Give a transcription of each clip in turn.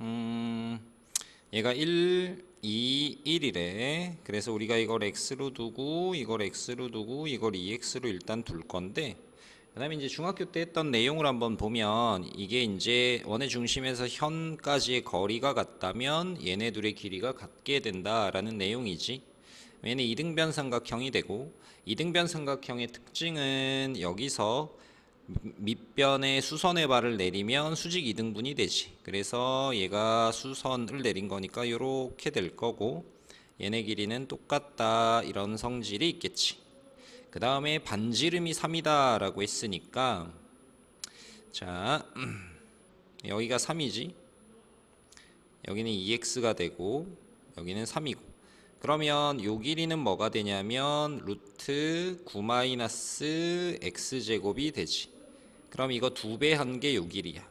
음, 얘가 1, 2, 1이래. 그래서 우리가 이걸 x로 두고 이걸 x로 두고 이걸 2x로 일단 둘 건데 그 다음에 이제 중학교 때 했던 내용을 한번 보면 이게 이제 원의 중심에서 현까지의 거리가 같다면 얘네 둘의 길이가 같게 된다라는 내용이지. 얘는 이등변 삼각형이 되고 이등변 삼각형의 특징은 여기서 밑변에 수선의 발을 내리면 수직 이등분이 되지. 그래서 얘가 수선을 내린 거니까 이렇게 될 거고 얘네 길이는 똑같다 이런 성질이 있겠지. 그 다음에 반지름이 3이다 라고 했으니까 자 여기가 3이지 여기는 2x가 되고 여기는 3이고 그러면 요 길이는 뭐가 되냐면 루트 9 마이너스 x제곱이 되지 그럼 이거 두 배 한게요 길이야.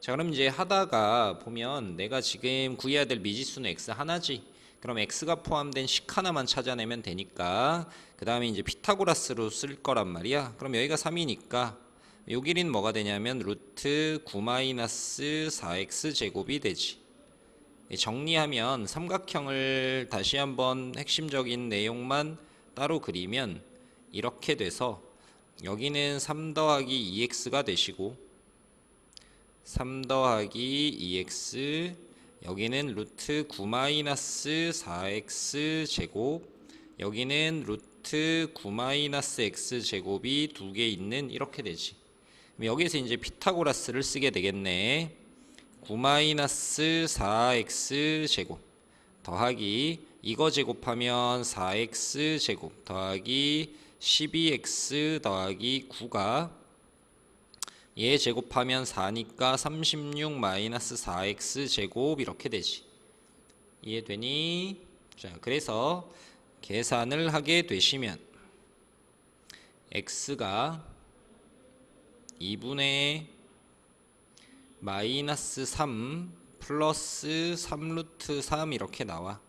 자 그럼 이제 하다가 보면 내가 지금 구해야 될 미지수는 x 하나지. 그럼 x가 포함된 식 하나만 찾아내면 되니까 그 다음에 이제 피타고라스로 쓸 거란 말이야. 그럼 여기가 3이니까 요 길이는 뭐가 되냐면 루트 9 마이너스 4x 제곱이 되지. 정리하면 삼각형을 다시 한번 핵심적인 내용만 따로 그리면 이렇게 돼서 여기는 3 더하기 2x가 되시고 3 더하기 2x 여기는 루트 9 마이너스 4x 제곱 여기는 루트 9 마이너스 x 제곱이 두 개 있는 이렇게 되지. 여기서 이제 피타고라스를 쓰게 되겠네. 9 마이너스 4x 제곱 더하기 이거 제곱하면 4x 제곱 더하기 12x 더하기 9가 얘 제곱하면 4니까 36 마이너스 4x 제곱 이렇게 되지 이해되니? 자 그래서 계산을 하게 되시면 x가 2분의 마이너스 3 플러스 3루트 3 이렇게 나와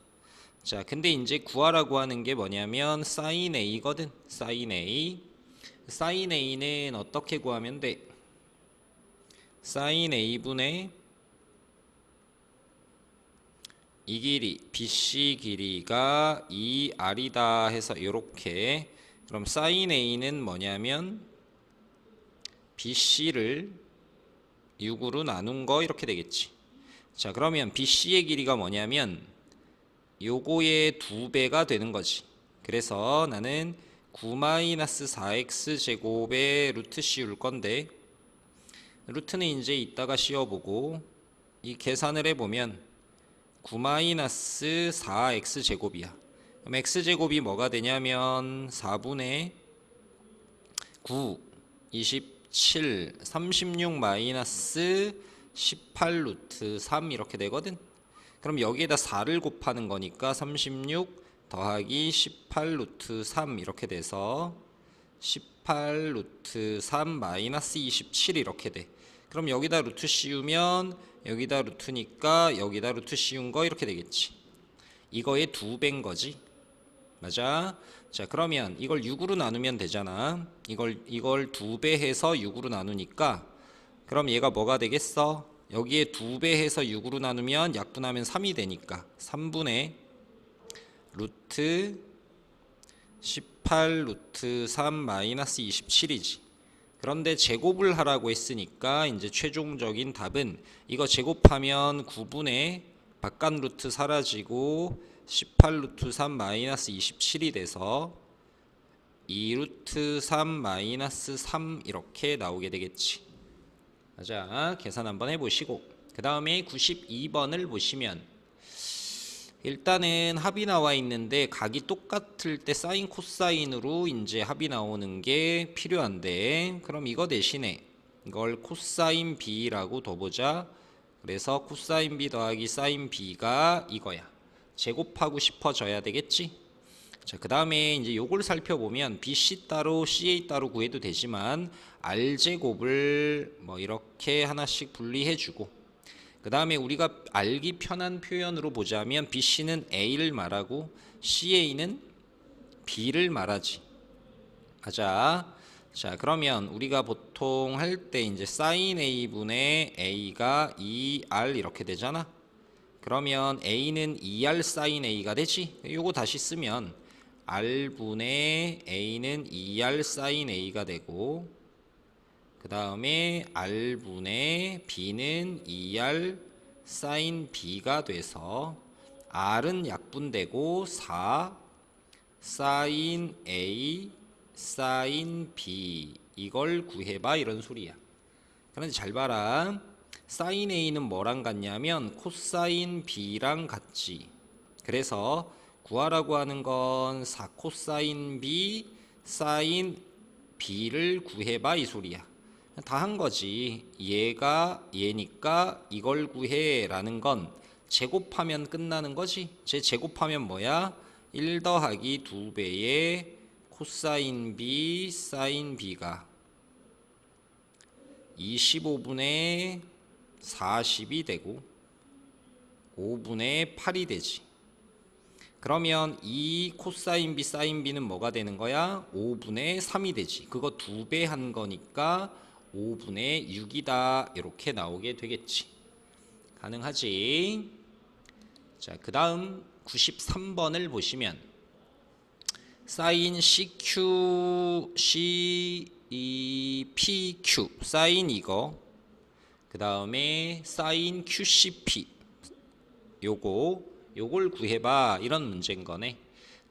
자 근데 이제 구하라고 하는 게 뭐냐면 사인 a거든. 사인 a. 사인 a는 어떻게 구하면 돼? 사인 a분의 이 길이 BC 길이가 2R이다 해서 이렇게. 그럼 사인 A는 뭐냐면 BC를 6으로 나눈 거 이렇게 되겠지. 자 그러면 BC의 길이가 뭐냐면 요거의 두 배가 되는 거지 그래서 나는 9-4x 제곱의 루트 씌울 건데 루트는 이제 이따가 씌워보고 이 계산을 해보면 9-4x 제곱이야. 그럼 x 제곱이 뭐가 되냐면 4분의 9, 27, 36 마이너스 18 루트 3 이렇게 되거든. 그럼 여기에다 4를 곱하는 거니까 36 더하기 18 루트 3 이렇게 돼서 18 루트 3 마이너스 27 이렇게 돼. 그럼 여기다 루트 씌우면 여기다 루트니까 여기다 루트 씌운 거 이렇게 되겠지. 이거의 두 배인 거지. 맞아? 자, 그러면 이걸 6으로 나누면 되잖아. 이걸 이걸 두 배 해서 6으로 나누니까 그럼 얘가 뭐가 되겠어? 여기에 두 배 해서 6으로 나누면 약분하면 3이 되니까 3분의 루트 18 루트 3 마이너스 27이지. 그런데 제곱을 하라고 했으니까 이제 최종적인 답은 이거 제곱하면 9분의 바깥 루트 사라지고 18 루트 3 마이너스 27이 돼서 2 루트 3 마이너스 3 이렇게 나오게 되겠지. 자, 계산 한번 해보시고. 그 다음에 92번을 보시면 일단은 합이 나와 있는데 각이 똑같을 때 사인 코사인으로 이제 합이 나오는 게 필요한데 그럼 이거 대신에 이걸 코사인 b라고 둬보자. 그래서 코사인 b 더하기 사인 b가 이거야. 제곱하고 싶어져야 되겠지 자, 그 다음에 이제 요걸 살펴보면 BC 따로 CA 따로 구해도 되지만 R제곱을 뭐 이렇게 하나씩 분리해주고 그 다음에 우리가 알기 편한 표현으로 보자면 BC는 A를 말하고 CA는 B를 말하지. 맞아. 자, 그러면 우리가 보통 할 때 이제 sin a분의 a가 2r 이렇게 되잖아. 그러면 a는 2r sin a가 되지. 요거 다시 쓰면 r분의 a는 2r sin a가 되고 그 다음에 r분의 b는 2r sin b가 돼서 r은 약분되고 4 sin a sin b 이걸 구해봐 이런 소리야. 그런데 잘 봐라. sin a는 뭐랑 같냐면 코사인 b랑 같지. 그래서 구하라고 하는 건 4 코사인 b sin b를 구해봐 이 소리야. 다 한 거지. 얘가 얘니까 이걸 구해라는 건 제곱하면 끝나는 거지. 제 제곱하면 뭐야? 1 더하기 2배의 코사인 b 사인 b가 25분의 40이 되고 5분의 8이 되지. 그러면 이 코사인 b 사인 b는 뭐가 되는 거야? 5분의 3이 되지. 그거 두 배 한 거니까 5분의 6이다. 이렇게 나오게 되겠지. 가능하지? 자, 그 다음 93번을 보시면 사인 CQ C E P Q 사인 이거 그 다음에 사인 QCP 요거 요걸 구해봐 이런 문제인 거네.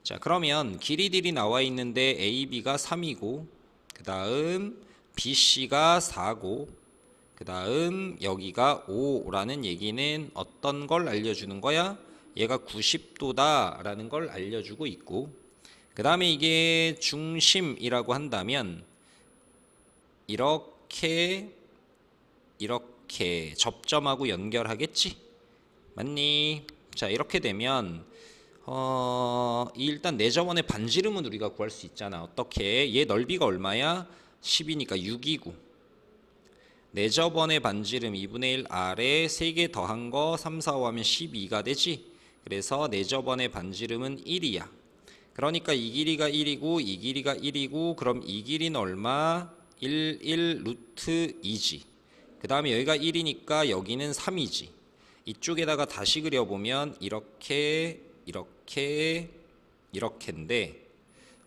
자 그러면 길이들이 나와 있는데 AB가 3이고 그 다음 BC가 4고 그 다음 여기가 5라는 얘기는 어떤 걸 알려주는 거야? 얘가 90도다 라는 걸 알려주고 있고 그 다음에 이게 중심이라고 한다면 이렇게 이렇게 접점하고 연결하겠지 맞니? 자 이렇게 되면 어 일단 내 저번에 반지름은 우리가 구할 수 있잖아 어떻게 얘 넓이가 얼마야? 10이니까 6이고 내 저번에 반지름 2분의 1 아래 3개 더한 거 3, 4, 5 하면 12가 되지 그래서 내 저번에 반지름은 1이야 그러니까 이 길이가 1이고 이 길이가 1이고 그럼 이 길이는 얼마? 1, 1 루트 2지. 그 다음에 여기가 1이니까 여기는 3이지. 이쪽에다가 다시 그려보면 이렇게 이렇게 이렇게인데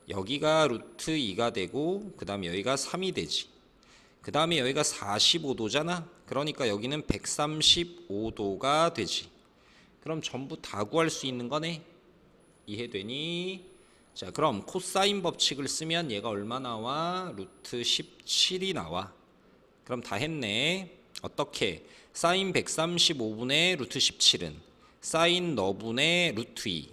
여기가 루트 2가 되고 그 다음에 여기가 3이 되지. 그 다음에 여기가 45도잖아. 그러니까 여기는 135도가 되지. 그럼 전부 다 구할 수 있는 거네. 이해되니? 자, 그럼 코사인 법칙을 쓰면 얘가 얼마 나와? 루트 17이 나와. 그럼 다 했네. 어떻게? 사인 135분의 루트 17은 사인 너분의 루트 2.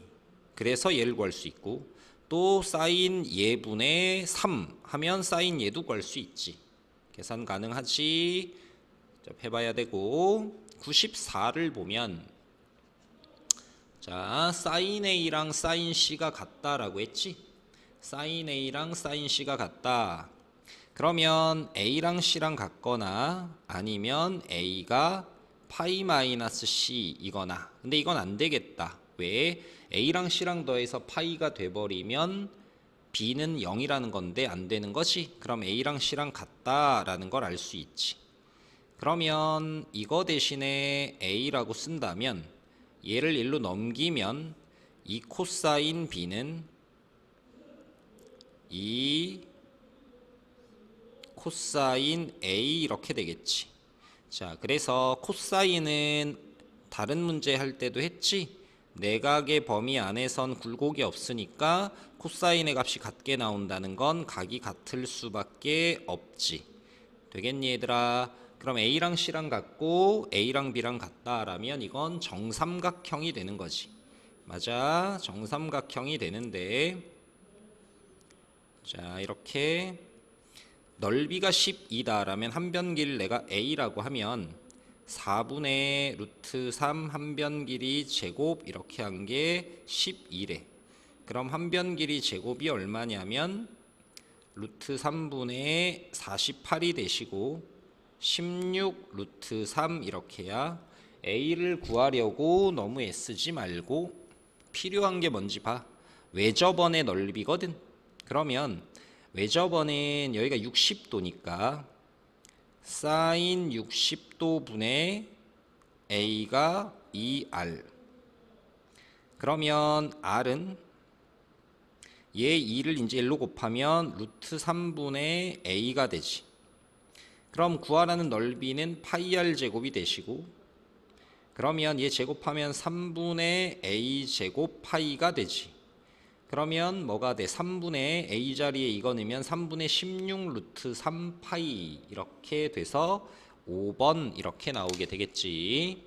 그래서 얘를 구할 수 있고 또 사인 예분의 3 하면 사인 얘도 구할 수 있지. 계산 가능하지. 자, 해봐야 되고 94를 보면 자, 사인 A랑 사인 C가 같다라고 했지? 사인 A랑 사인 C가 같다. 그러면 A랑 C랑 같거나 아니면 A가 파이 마이너스 C 이거나. 근데 이건 안 되겠다. 왜? A랑 C랑 더해서 파이가 돼버리면 B는 0이라는 건데 안 되는 거지? 그럼 A랑 C랑 같다라는 걸 알 수 있지. 그러면 이거 대신에 A라고 쓴다면 얘를 1로 넘기면 이 코사인 b는 이 코사인 a 이렇게 되겠지. 자, 그래서 코사인은 다른 문제 할 때도 했지. 내각의 범위 안에선 굴곡이 없으니까 코사인의 값이 같게 나온다는 건 각이 같을 수밖에 없지. 되겠니 얘들아? 그럼 A랑 C랑 같고 A랑 B랑 같다라면 이건 정삼각형이 되는 거지. 맞아. 정삼각형이 되는데 자, 이렇게 넓이가 12다라면 한 변길 내가 A라고 하면 4분의 루트 3 한 변 길이 제곱 이렇게 한 게 12래. 그럼 한 변 길이 제곱이 얼마냐면 루트 3분의 48이 되시고 16 루트 3 이렇게야 a를 구하려고 너무 애쓰지 말고 필요한 게 뭔지 봐 외접원의 넓이거든 그러면 외접원은 여기가 60도니까 사인 60도 분의 a가 2r 그러면 r은 얘 2를 이제 1로 곱하면 루트 3분의 a가 되지. 그럼 구하라는 넓이는 파이 r 제곱이 되시고 그러면 얘 제곱하면 3분의 a 제곱 파이가 되지 그러면 뭐가 돼? 3분의 a 자리에 이거 넣으면 3분의 16 루트 3 파이 이렇게 돼서 5번 이렇게 나오게 되겠지